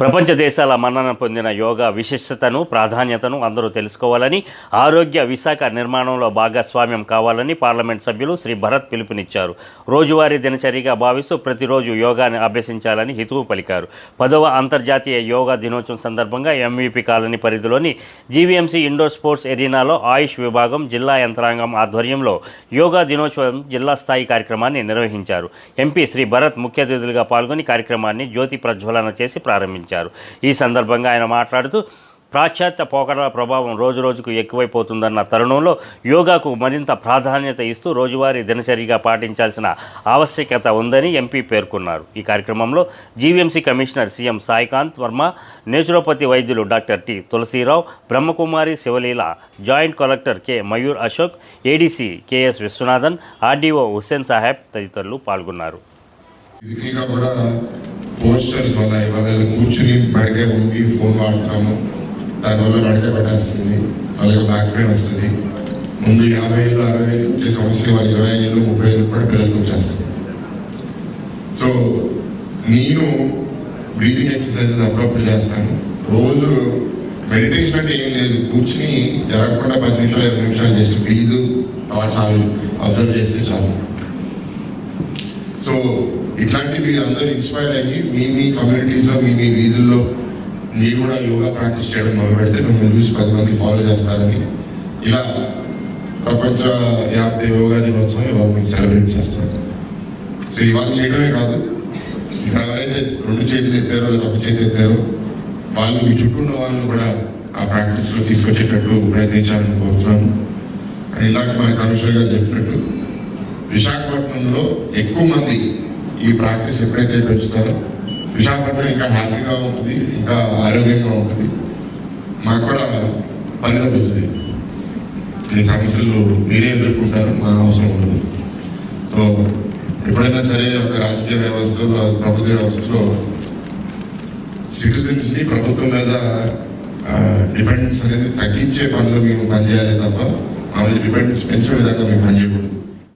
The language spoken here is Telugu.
ప్రపంచ దేశాల మన్నన పొందిన యోగా విశిష్టతను ప్రాధాన్యతను అందరూ తెలుసుకోవాలని ఆరోగ్య విశాఖ నిర్మాణంలో భాగస్వామ్యం కావాలని పార్లమెంట్ సభ్యులు శ్రీ భరత్ పిలుపునిచ్చారు. రోజువారీ దినచర్యగా భావిస్తూ ప్రతిరోజు యోగాని అభ్యసించాలని హితువు పలికారు. పదవ అంతర్జాతీయ యోగా దినోత్సవం సందర్భంగా ఎంవీపీ కాలనీ పరిధిలోని జీవీఎంసీ ఇండోర్ స్పోర్ట్స్ ఎరీనాలో ఆయుష్ విభాగం జిల్లా యంత్రాంగం ఆధ్వర్యంలో యోగా దినోత్సవం జిల్లా స్థాయి కార్యక్రమాన్ని నిర్వహించారు. ఎంపీ శ్రీ భరత్ ముఖ్య అతిథులుగా పాల్గొని కార్యక్రమాన్ని జ్యోతి ప్రజ్వలన చేసి ప్రారంభించారు. ఈ సందర్భంగా ఆయన మాట్లాడుతూ పాశ్చాత్య పోకడల ప్రభావం రోజు రోజుకు ఎక్కువైపోతుందన్న తరుణంలో యోగాకు మరింత ప్రాధాన్యత ఇస్తూ రోజువారీ దినచర్యగా పాటించాల్సిన ఆవశ్యకత ఉందని ఎంపీ పేర్కొన్నారు. ఈ కార్యక్రమంలో GVMC commissioner CM Saikanth Varma naturopathy వైద్యులు doctor T Tulasirao Brahmakumari Sivaleela joint collector K Mayur Ashok ADC KS Viswanathan RDO Hussain Saheb తదితరులు పాల్గొన్నారు. కూడా పోస్టర్స్ వల్ల ఇవాళ కూర్చుని బయటకే ఉండి ఫోన్ వాడుతున్నాము. దానివల్ల నడక పెట్టేస్తుంది వాళ్ళకి బ్యాక్ పెయిన్ వస్తుంది. ముందు యాభై ఏళ్ళు అరవై ఏళ్ళు వచ్చే సంవత్సరం వాళ్ళు ఇరవై ఏళ్ళు ముప్పై ఏళ్ళు కూడా పిల్లలకు వచ్చేస్తుంది. సో నేను బ్రీతింగ్ ఎక్సర్సైజెస్ అప్పుడప్పుడు చేస్తాను. రోజు మెడిటేషన్ అంటే ఏం లేదు. కూర్చుని జరగకుండా పది నిమిషాలు ఇరవై నిమిషాలు జస్ట్ బ్రీదు చాలు అబ్జర్వ్ చేస్తే చాలు. సో ఇట్లాంటి మీరు అందరూ ఇన్స్పైర్ అయ్యి మీ మీ కమ్యూనిటీస్లో మీ మీ వీధుల్లో మీరు కూడా యోగా ప్రాక్టీస్ చేయడం మొదలు పెడితే మిమ్మల్ని చూసి పది మంది ఫాలో చేస్తారని ఇలా ప్రపంచ వ్యాప్త యోగా దినోత్సవం ఇవాళ మీకు సెలబ్రేట్ చేస్తాం. సో ఇవాళ చేయడమే కాదు ఇక్కడ ఎవరైతే రెండు చేతులు ఎత్తారో లేదా ఒక చేతి ఎత్తారో వాళ్ళు మీ చుట్టూ ఉన్న వాళ్ళని కూడా ఆ ప్రాక్టీస్లో తీసుకొచ్చేటట్టు ప్రయత్నించాలని కోరుతున్నాను. అండ్ ఇందాక మన కమిషనర్ గారు చెప్పినట్టు విశాఖపట్నంలో ఎక్కువ మంది ఈ ప్రాక్టీస్ ఎప్పుడైతే పెంచుతారో విశాఖపట్నం ఇంకా హ్యాపీగా ఉంటుంది ఇంకా ఆరోగ్యంగా ఉంటుంది. మాకు కూడా పని తగ్గుతుంది ఈ సమస్యలు మీరే ఎదుర్కొంటారు మా అవసరం ఉండదు. సో ఎప్పుడైనా సరే ఒక రాజకీయ వ్యవస్థలో ప్రభుత్వ వ్యవస్థలో సిటిజన్స్ని ప్రభుత్వం మీద డిపెండెన్స్ అనేది తగ్గించే పనులు మేము పనిచేయాలి తప్ప మా మీద డిపెండెన్స్ పెంచే విధంగా మేము పనిచేయకూడదు.